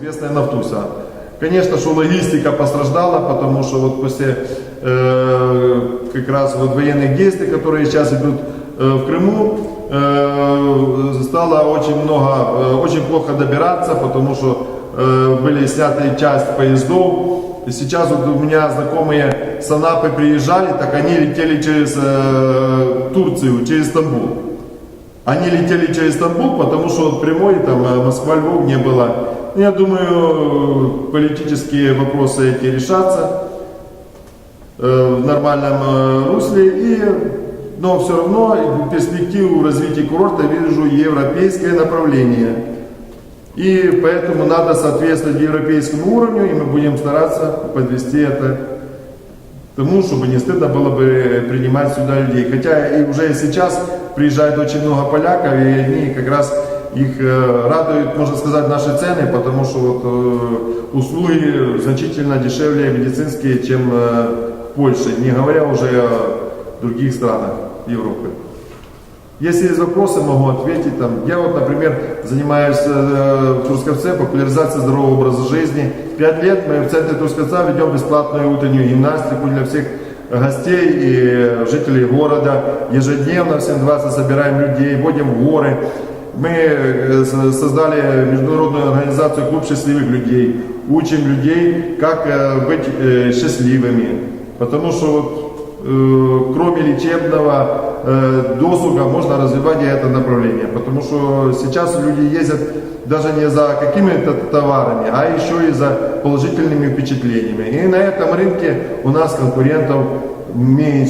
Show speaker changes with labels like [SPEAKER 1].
[SPEAKER 1] известная Нафтуса. Конечно, что логистика пострадала, потому что вот после э, как раз вот военных действий, которые сейчас идут э, в Крыму, э, стало очень много, э, очень плохо добираться, потому что э, были сняты часть поездов. И сейчас вот у меня знакомые с Анапы приезжали, так они летели через э, Турцию, через Стамбул. Они летели через Стамбул, потому что вот прямой там э, Москва-Львов не было. Ну, Я думаю, политические вопросы эти решатся э, в нормальном э, русле. И, но все равно перспективу развития курорта вижу европейское направление. И поэтому надо соответствовать европейскому уровню, и мы будем стараться подвести это тому, чтобы не стыдно было бы принимать сюда людей. Хотя и уже сейчас приезжает очень много поляков, и они как раз их э, радуют, можно сказать, наши цены, потому что вот, э, услуги значительно дешевле медицинские, чем э, в Польше, не говоря уже о других странах Европы. Если есть вопросы, могу ответить. Там, я вот, например, занимаюсь э, в Трускавце популяризацией здорового образа жизни. Пять лет мы в центре Трускавца ведем бесплатную утреннюю гимнастику для всех гостей и жителей города. Ежедневно в 7.20 собираем людей, водим в горы. Мы э, со- создали международную организацию «Клуб счастливых людей». Учим людей, как э, быть э, счастливыми. Потому что вот э, кроме лечебного э, досуга можно развивать и это направление. Потому что сейчас люди ездят даже не за какими-то товарами, а еще и за положительными впечатлениями. И на этом рынке у нас конкурентов меньше.